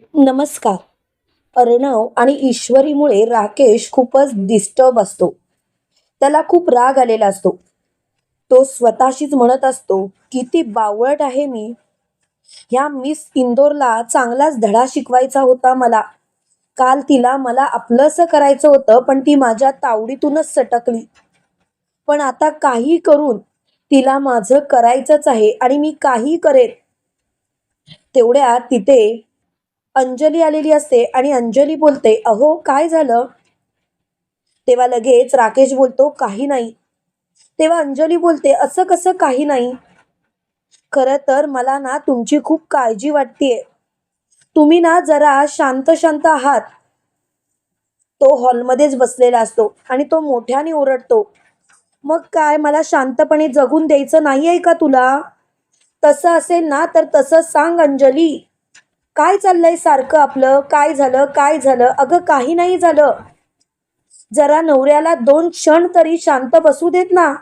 नमस्कार. अर्णव आणि ईश्वरीमुळे राकेश खूपच डिस्टर्ब असतो. त्याला खूप राग आलेला असतो. तो स्वतःशीच म्हणत असतो किती बावळट आहे मी. ह्या मिस इंदोरला चांगलाच धडा शिकवायचा होता मला. काल तिला मला आपलंसं करायचं होतं पण ती माझ्या तावडीतूनच सटकली. पण आता काही करून तिला माझं करायचंच आहे आणि मी काही करेन. तेवढ्या तिथे अंजली आलेली असते आणि अंजली बोलते अहो काय झालं? तेव्हा लगेच राकेश बोलतो काही नाही. तेव्हा अंजली बोलते असं कसं काही नाही? खरं तर मला ना तुमची खूप काळजी वाटतेय. तुम्ही ना जरा शांत शांत आहात. तो हॉलमध्येच बसलेला असतो आणि तो मोठ्याने ओरडतो मग काय मला शांतपणे जगून द्यायचं नाही आहे का तुला? तसं असेल ना तर तसं सांग अंजली. काय चाललंय सारखं आपलं? काय झालं? काय झालं? अगं काही नाही झालं. जरा नवऱ्याला दोन क्षण तरी शांत बसू देत ना.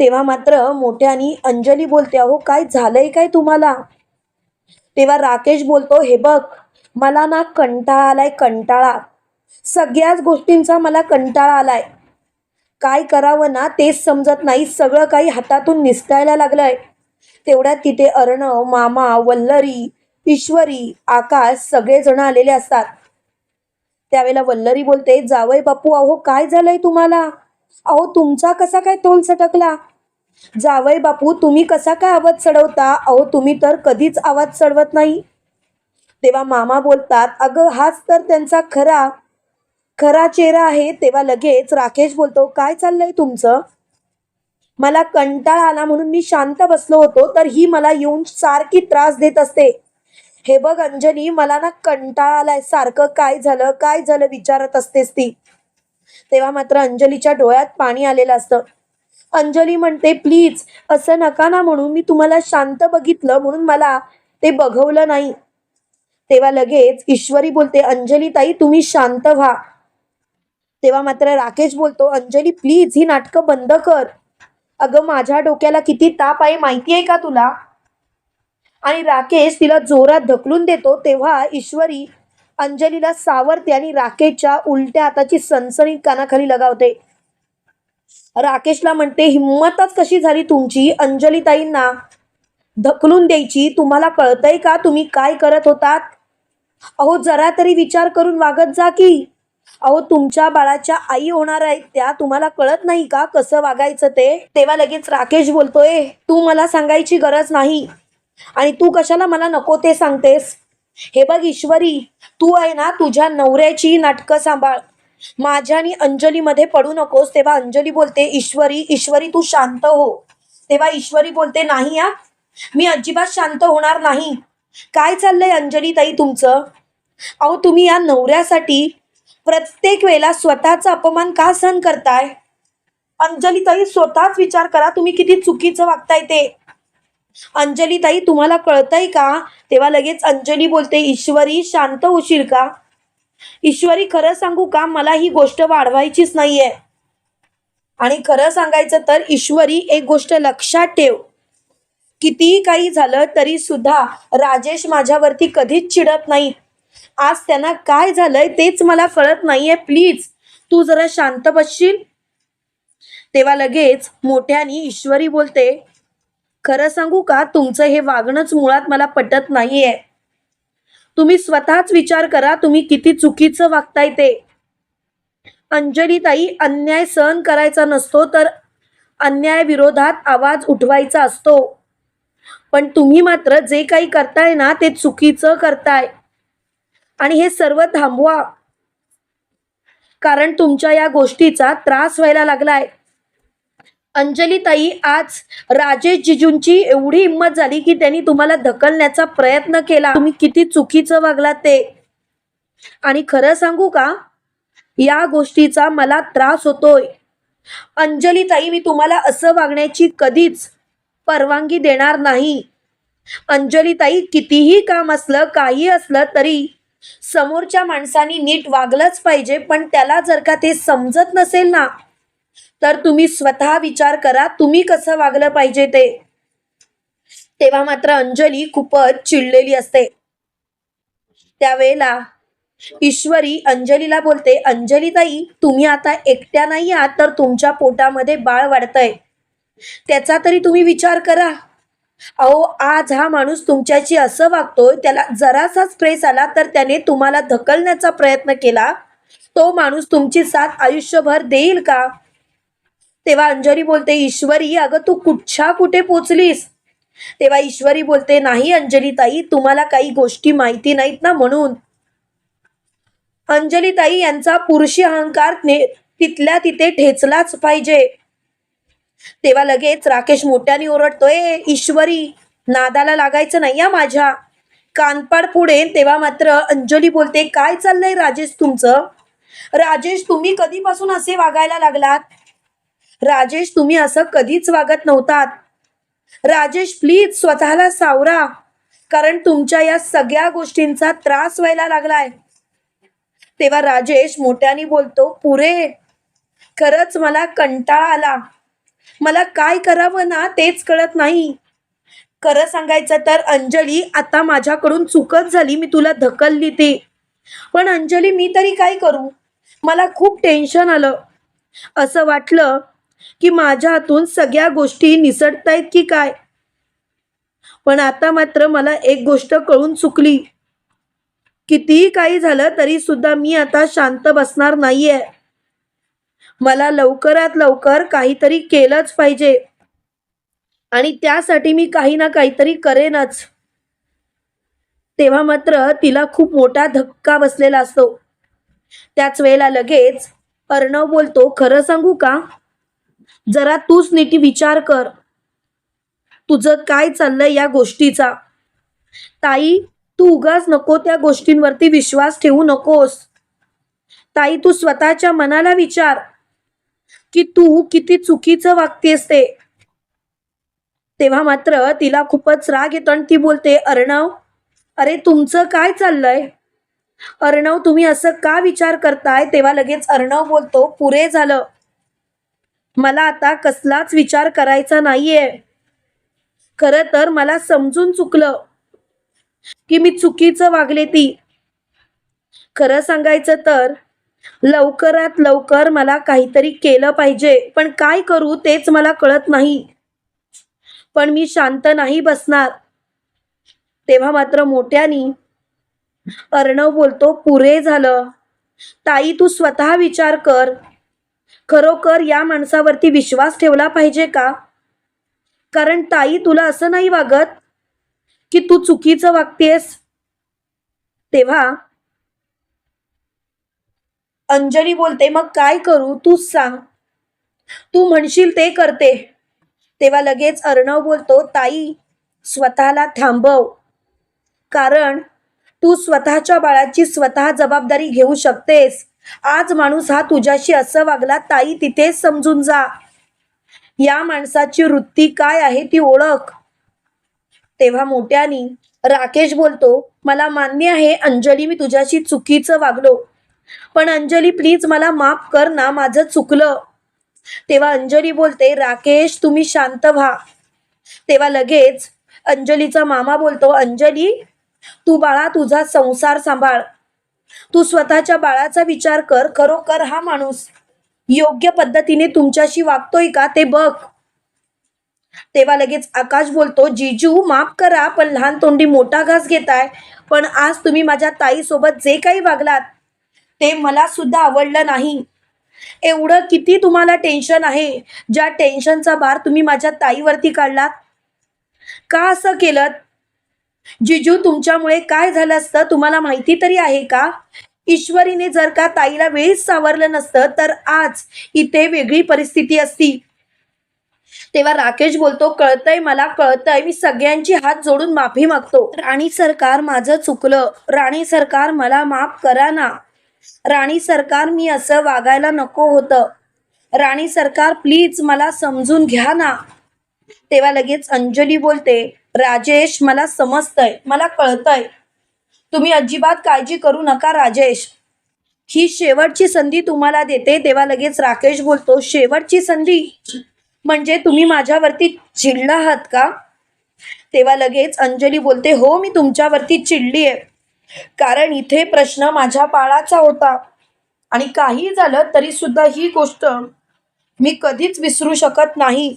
तेव्हा मात्र मोठ्यानी अंजली बोलते अहो काय झालंय काय तुम्हाला? तेव्हा राकेश बोलतो हे बघ मला ना कंटाळा आलाय कंटाळा. सगळ्याच गोष्टींचा मला कंटाळा आलाय. काय करावं ना तेच समजत नाही सगळं काही हातातून निसटायला लागलंय. तेवढ्यात तिथे अर्णव मामा वल्लरी ईश्वरी आकाश सगळेजण आलेले असतात. त्यावेळेला वल्लरी बोलते जावय बापू अहो काय झालंय तुम्हाला? अहो तुमचा कसा काय तोल सटकला? जावय बापू तुम्ही कसा काय आवाज चढवता? अहो तुम्ही तर कधीच आवाज चढवत नाही. तेव्हा मामा बोलतात अगं हाच तर त्यांचा खरा खरा चेहरा आहे. तेव्हा लगेच राकेश बोलतो काय चाललंय तुमचं? मला कंटाळा आला म्हणून मी शांत बसलो होतो तर ही मला येऊन सारखी त्रास देत असते. हे बघ अंजली मला ना कंटाळा आलाय. सारखं काय झालं काय झालं विचारत असतेस ती. तेव्हा मात्र अंजलीच्या डोळ्यात पाणी आलेलं असतं. अंजली म्हणते प्लीज असं नका ना म्हणून मी तुम्हाला शांत बघितलं म्हणून मला ते बघवलं नाही. तेव्हा लगेच ईश्वरी बोलते अंजली ताई तुम्ही शांत व्हा. तेव्हा मात्र राकेश बोलतो अंजली प्लीज ही नाटकं बंद कर. अगं माझ्या डोक्याला किती ताप आहे माहिती आहे का तुला? आणि राकेश तिला जोरात ढकलून देतो तेव्हा ईश्वरी अंजलीला सावरते आणि राकेशच्या उलट्या हाताची सनसणी कानाखाली लगावते. राकेशला म्हणते हिंमतच कशी झाली तुमची? अंजली ताईंना ढकलून द्यायची? तुम्हाला कळतंय का तुम्ही काय करत होतात? अहो जरा तरी विचार करून वागत जा की. अहो तुमच्या बाळाच्या आई होणार आहेत त्या तुम्हाला कळत नाही का कसं वागायचं ते? तेव्हा लगेच राकेश बोलतोय तू मला सांगायची गरज नाही. आणि तू कशाला मला नको ते सांगतेस? हे बघ ईश्वरी तू आहे ना तुझ्या नवऱ्याची नाटकं सांभाळ. माझ्या आणि अंजलीमध्ये पडू नकोस तेव्हा अंजली बोलते ईश्वरी ईश्वरी तू शांत हो. तेव्हा ईश्वरी बोलते नाही या मी अजिबात शांत होणार नाही. काय चाललंय अंजली ताई तुमचं? अहो तुम्ही या नवऱ्यासाठी प्रत्येक वेळेला स्वतःचा अपमान का सहन करताय? अंजली ताई स्वतःच विचार करा तुम्ही किती चुकीचं वागताय ते. अंजली ताई तुम्हाला कळतंय का? तेव्हा लगेच अंजली बोलते ईश्वरी शांत होशील का? ईश्वरी खरं सांगू का? मला ही गोष्ट वाढवायचीच नाहीये. आणि खरं सांगायचं तर ईश्वरी एक गोष्ट लक्षात ठेव. कितीही काही झालं तरी सुद्धा राजेश माझ्यावरती कधीच चिडत नाही. आज त्यांना काय झालंय तेच मला कळत नाहीये. प्लीज तू जरा शांत बसशील? तेव्हा लगेच मोठ्यानी ईश्वरी बोलते खरं सांगू का? तुमचं हे वागणंच मुळात मला पटत नाहीये. तुम्ही स्वतःच विचार करा तुम्ही किती चुकीचं वागताय ते. अंजली ताई अन्याय सहन करायचा नसतो तर अन्याय विरोधात आवाज उठवायचा असतो. पण तुम्ही मात्र जे काही करताय ना ते चुकीचं करताय. आणि हे सर्व थांबवा. कारण तुमच्या या गोष्टीचा त्रास व्हायला लागलाय. अंजलीताई आज राजेश जिजूंची एवढी हिंमत झाली की त्यांनी तुम्हाला धकलण्याचा प्रयत्न केला. तुम्ही किती चुकीचं वागला ते. आणि खरं सांगू का? या गोष्टीचा मला त्रास होतोय. अंजलीताई मी तुम्हाला असं वागण्याची कधीच परवानगी देणार नाही. अंजलीताई कितीही काम असलं काही असलं तरी समोरच्या माणसानी नीट वागलंच पाहिजे पण त्याला जर का ते समजत नसेल ना तर तुम्ही स्वतः विचार करा तुम्ही कसं वागलं पाहिजे ते. तेव्हा मात्र अंजली खूपच चिडलेली असते. त्यावेळेला ईश्वरी अंजलीला बोलते अंजली ताई तुम्ही आता एकट्या नाही आहात तर तुमच्या पोटामध्ये बाळ वाढतंय. त्याचा तरी तुम्ही विचार करा. अहो आज हा माणूस तुमच्याशी असं वागतोय त्याला जरासा स्ट्रेस आला तर त्याने तुम्हाला धकलण्याचा प्रयत्न केला. तो माणूस तुमची साथ आयुष्यभर देईल का? तेव्हा अंजली बोलते ईश्वरी अगं तू कुठच्या कुठे पोचलीस? तेव्हा ईश्वरी बोलते नाही अंजली ताई तुम्हाला काही गोष्टी माहिती नाहीत ना म्हणून. अंजली ताई यांचा पुरुषी अहंकार ने तिथल्या तिथे ठेचलाच पाहिजे. तेव्हा लगेच राकेश मोठ्याने ओरडतोय ईश्वरी नादाला लागायचं नाही या माझ्या. कानपाड पुढे. तेव्हा मात्र अंजली बोलते काय चाललंय राजेश तुमचं? राजेश तुम्ही कधीपासून असे वागायला लागलात? राजेश तुम्ही असं कधीच वागत नव्हतात. राजेश प्लीज स्वतःला सावरा. कारण तुमच्या या सगळ्या गोष्टींचा त्रास व्हायला लागलाय. तेव्हा राजेश मोठ्याने बोलतो पुरे खरंच मला कंटाळा आला. मला काय करावं ना तेच कळत नाही. खरं सांगायचं तर अंजली आता माझ्याकडून चुकत झाली मी तुला धकलली ते. पण अंजली मी तरी काय करू? मला खूप टेन्शन आलं. असं वाटलं की माझ्या हातून सगळ्या गोष्टी निसटतायत की काय? पण आता मात्र मला एक गोष्ट कळून चुकली. कितीही काही झालं तरी सुद्धा मी आता शांत बसणार नाहीये. मला लवकरात लवकर काहीतरी केलंच पाहिजे. आणि त्यासाठी मी काही ना काहीतरी करेनच. तेव्हा मात्र तिला खूप मोठा धक्का बसलेला असतो. त्याच वेळेला लगेच अर्णव बोलतो खरं सांगू का? जरा तूच नीटी विचार कर. तुझं काय चाललंय या गोष्टीचा? ताई तू उगाच नको त्या गोष्टींवरती विश्वास ठेवू नकोस. ताई तू स्वतःच्या मनाला विचार. की तू किती चुकीचं वागतेस ते. तेव्हा मात्र तिला खूपच राग येतो आणि ती बोलते अर्णव अरे तुमचं काय चाललंय? अर्णव तुम्ही असं का विचार करताय? तेव्हा लगेच अर्णव बोलतो पुरे झालं. मला आता कसलाच विचार करायचा नाहीये. खरं तर मला समजून चुकलं की मी चुकीचं वागले ती. खरं सांगायचं तर लवकरात लवकर मला काहीतरी केलं पाहिजे पण काय करू तेच मला कळत नाही. पण मी शांत नाही बसणार. तेव्हा मात्र मोठ्यानी अर्णव बोलतो पुरे झालं. ताई तू स्वतः विचार कर. खरोखर या माणसावरती विश्वास ठेवला पाहिजे का? कारण ताई तुला असं नाही वागत की तू चुकीचं वागतेस? तेव्हा अंजली बोलते मग काय करू? तूच सांग. तू म्हणशील ते करते. तेव्हा लगेच अर्णव बोलतो ताई स्वतःला थांबव. कारण तू स्वतःच्या बाळाची स्वतः जबाबदारी घेऊ शकतेस. आज माणूस हा तुझ्याशी असं वागला ताई तिथेच समजून जा. या माणसाची वृत्ती काय आहे ती ओळख. तेव्हा मोठ्यानी राकेश बोलतो मला मान्य आहे अंजली मी तुझ्याशी चुकीचं वागलो. पण अंजली प्लीज मला माफ कर ना माझं चुकलं. तेव्हा अंजली बोलते राकेश तुम्ही शांत व्हा. तेव्हा लगेच अंजलीचा मामा बोलतो अंजली तू बाळा तुझा संसार सांभाळ. तू स्वतःच्या बाळाचा विचार कर खरोखर हा माणूस योग्य पद्धतीने तुमच्याशी वागतोय का ते बघ. तेव्हा लगेच आकाश बोलतो जिजू माफ करा पण लहान तोंडी मोठा घास घेताय. पण आज तुम्ही माझ्या ताईसोबत जे काही वागलात ते मला सुद्धा आवडलं नाही. एवढं किती तुम्हाला टेन्शन आहे? ज्या टेन्शनचा भार तुम्ही माझ्या ताईवरती काढलात. का असं केलं जिजू तुमच्यामुळे काय झालं असतं? तुम्हाला माहिती तरी आहे का? ईश्वरीने जर का ताईला वेळीच सावरलं नसतं तर आज इथे वेगळी परिस्थिती असती. तेव्हा राकेश बोलतो कळतंय मला कळतंय. मी सगळ्यांची हात जोडून माफी मागतो. राणी सरकार माझं चुकलं. राणी सरकार मला माफ करा ना. राणी सरकार मी असं वागायला नको होतं. राणी सरकार प्लीज मला समजून घ्या ना. तेव्हा लगेच अंजली बोलते राजेश मला समजतंय मला कळतंय. तुम्ही अजिबात काळजी करू नका राजेश. ही शेवटची संधी तुम्हाला देते तेव्हा लगेच राकेश बोलतो शेवटची संधी? म्हणजे तुम्ही माझ्यावरती चिडला आहात का? तेव्हा लगेच अंजली बोलते हो मी तुमच्यावरती चिडली आहे कारण इथे प्रश्न माझ्या बाळाचा होता. आणि काही झालं तरी सुद्धा ही गोष्ट मी कधीच विसरू शकत नाही.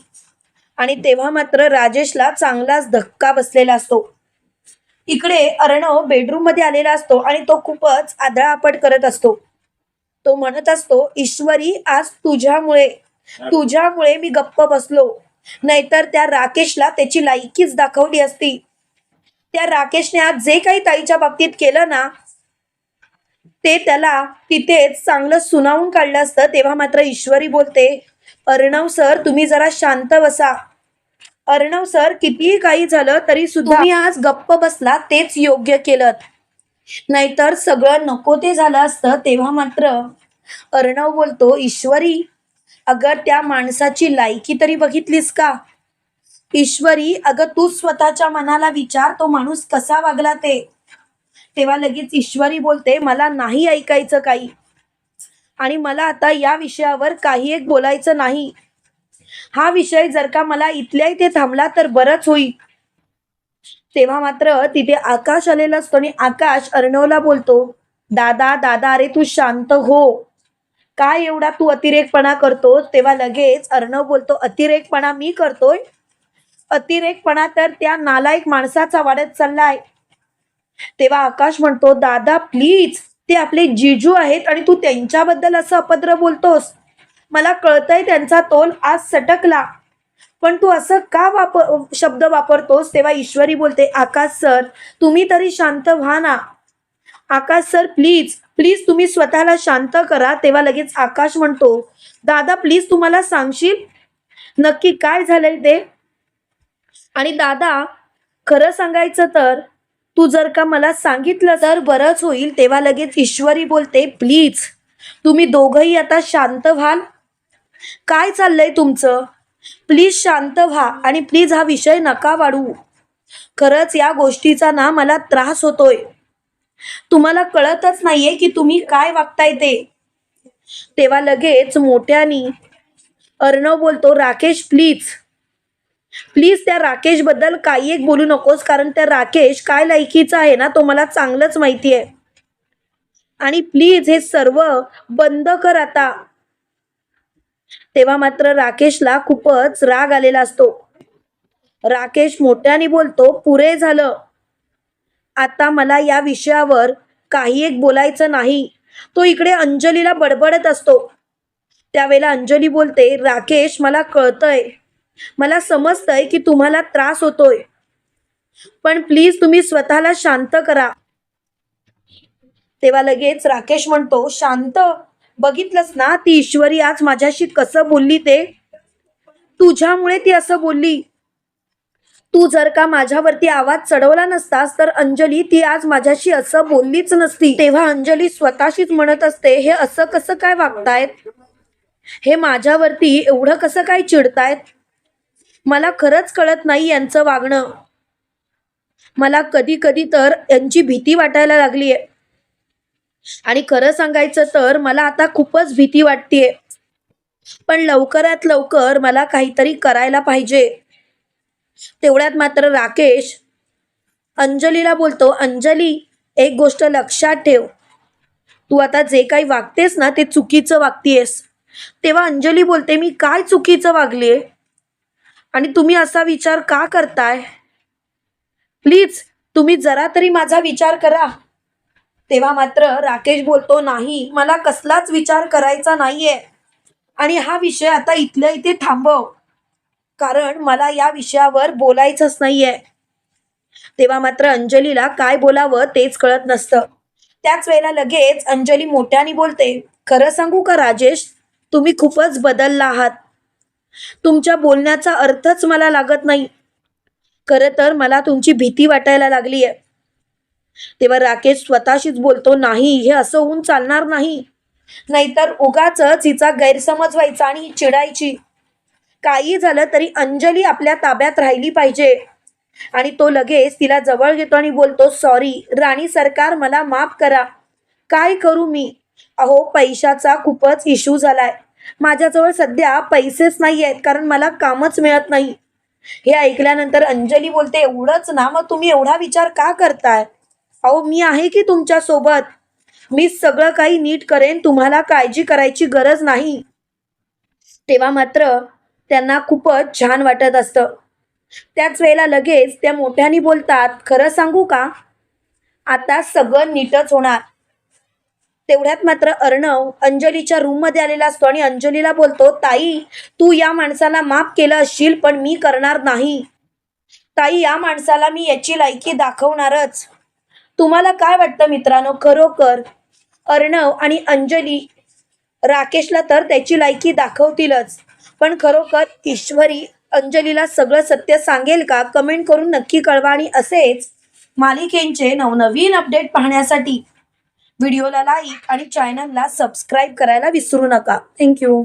आणि तेव्हा मात्र राजेशला चांगलाच धक्का बसलेला असतो. इकडे अर्णव बेडरूममध्ये आलेला असतो आणि तो खूपच आदळापट करत असतो. तो म्हणत असतो ईश्वरी आज तुझ्यामुळे तुझ्यामुळे मी गप्प बसलो. नाहीतर त्या राकेशला त्याची लायकीच दाखवली असती. त्या राकेशने आज जे काही ताईच्या बाबतीत केलं ना ते त्याला तिथेच चांगलं सुनावून काढलं असतं. तेव्हा मात्र ईश्वरी बोलते अर्णव सर तुम्ही जरा शांत बसा. अर्णव सर कितीही काही झालं तरी सुद्धा मी आज गप्प बसला तेच योग्य केलं. नाहीतर सगळं नको ते झालं असतं तेव्हा मात्र अर्णव बोलतो ईश्वरी अगर त्या माणसाची लायकी तरी बघितलीस का? ईश्वरी अगं तू स्वतःच्या मनाला विचार तो माणूस कसा वागला ते? तेव्हा लगेच ईश्वरी बोलते मला नाही ऐकायचं काही. आणि मला आता या विषयावर काही एक बोलायचं नाही. हा विषय जर का मला इथल्या इथे थांबला तर बरंच होईल. तेव्हा मात्र तिथे आकाश आलेला असतो आणि आकाश अर्णवला बोलतो दादा दादा अरे तू शांत हो. काय एवढा तू अतिरेकपणा करतोस? तेव्हा लगेच अर्णव बोलतो अतिरेकपणा मी करतोय? अतिरेकपणा तर त्या नालायक माणसाचा वाढत चाललाय. तेव्हा आकाश म्हणतो दादा प्लीज ते आपले जिजू आहेत आणि तू त्यांच्याबद्दल असं अपद्र बोलतोस. मला कळतंय त्यांचा तोल आज सटकला. पण तू असं का वापर शब्द वापरतोस? तेव्हा ईश्वरी बोलते आकाश सर तुम्ही तरी शांत व्हा ना. आकाश सर प्लीज प्लीज तुम्ही स्वतःला शांत करा. तेव्हा लगेच आकाश म्हणतो दादा प्लीज तुम्हाला सांगशील? नक्की काय झालंय ते? आणि दादा खरं सांगायचं तर तू जर का मला सांगितलं तर बरंच होईल. तेव्हा लगेच ईश्वरी बोलते प्लीज तुम्ही दोघंही आता शांत व्हाल. काय चाललंय तुमचं? प्लीज शांत व्हा आणि प्लीज हा विषय नका वाढू खरंच या गोष्टीचा ना मला त्रास होतोय. तुम्हाला कळतच नाहीये की तुम्ही काय वागताय ते. तेव्हा लगेच मोठ्यानी अर्णव बोलतो राकेश प्लीज प्लीज त्या राकेशबद्दल काही एक बोलू नकोस कारण त्या राकेश काय लायकीचा आहे ना तो मला चांगलंच माहिती आहे आणि प्लीज हे सर्व बंद कर आता. तेव्हा मात्र राकेशला खूपच राग आलेला असतो. राकेश मोठ्याने बोलतो पुरे झालं. आता मला या विषयावर काही एक बोलायचं नाही. तो इकडे अंजलीला बडबडत असतो. त्यावेळेला अंजली बोलते राकेश मला कळतंय. मला समजतंय की तुम्हाला त्रास होतोय. पण प्लीज तुम्ही स्वतःला शांत करा. तेव्हा लगेच राकेश म्हणतो शांत? बघितलंस ना ती ईश्वरी आज माझ्याशी कसं बोलली ते? तुझ्यामुळे ती असं बोलली. तू जर का माझ्यावरती आवाज चढवला नसतास तर अंजली ती आज माझ्याशी असं बोललीच नसती. तेव्हा अंजली स्वतःशीच म्हणत असते हे असं कसं काय वागतायत? हे माझ्यावरती एवढं कसं काय चिडतायत? मला खरंच कळत नाही यांचं वागणं. मला कधी कधी तर यांची भीती वाटायला लागलीये. आणि खरं सांगायचं तर मला आता खूपच भीती वाटतेय. पण लवकरात लवकर मला काहीतरी करायला पाहिजे. तेवढ्यात मात्र राकेश अंजलीला बोलतो अंजली एक गोष्ट लक्षात ठेव. तू आता जे काही वागतेस ना ते चुकीचं वागतीयस तेव्हा अंजली बोलते मी काय चुकीचं वागलीये? आणि तुम्ही असा विचार का करताय? प्लीज तुम्ही जरा तरी माझा विचार करा. तेव्हा मात्र राकेश बोलतो नाही मला कसलाच विचार करायचा नाहीये. आणि हा विषय आता इथल्या इथे थांबव. कारण मला या विषयावर बोलायचंच नाहीये. तेव्हा मात्र अंजलीला काय बोलावं तेच कळत नसतं. त्याच वेळेला लगेच अंजली मोठ्याने बोलते खरं सांगू का राजेश तुम्ही खूपच बदलला आहात. तुमच्या बोलण्याचा अर्थच मला लागत नाही. खरं तर मला तुमची भीती वाटायला लागली आहे तेव्हा राकेश स्वतःशीच बोलतो नाही हे असं होऊन चालणार नाही. नाहीतर उगाच हिचा गैरसमज व्हायचा आणि ही चिडायची. काही झालं तरी अंजली आपल्या ताब्यात राहिली पाहिजे. आणि तो लगेच तिला जवळ घेतो आणि बोलतो सॉरी राणी सरकार मला माफ करा. काय करू मी? अहो पैशाचा खूपच इश्यू झालाय. माझ्याजवळ सध्या पैसेच नाही आहेत कारण मला कामच मिळत नाही. हे ऐकल्यानंतर अंजली बोलते एवढंच ना मग तुम्ही एवढा विचार का करताय? अहो मी आहे की तुमच्यासोबत मी सगळं काही नीट करेन तुम्हाला काळजी करायची गरज नाही. तेव्हा मात्र त्यांना खूपच छान वाटत असतं. त्याच वेळेला लगेच त्या मोठ्याने बोलतात खरं सांगू का? आता सगळं नीटच होणार. तेवढ्यात मात्र अर्णव अंजलीच्या रूममध्ये आलेला असतो आणि अंजलीला बोलतो ताई तू या माणसाला माफ केलं असशील पण मी करणार नाही. ताई या माणसाला मी याची लायकी दाखवणारच. तुम्हाला काय वाटतं मित्रांनो? खरोखर अर्णव आणि अंजली राकेशला तर त्याची लायकी दाखवतीलच. पण खरोखर ईश्वरी अंजलीला सगळं सत्य सांगेल का? कमेंट करून नक्की कळवा आणि असेच मालिकेंचे नवनवीन अपडेट पाहण्यासाठी व्हिडिओला लाईक आणि चॅनलला सबस्क्राईब करायला विसरू नका. थँक्यू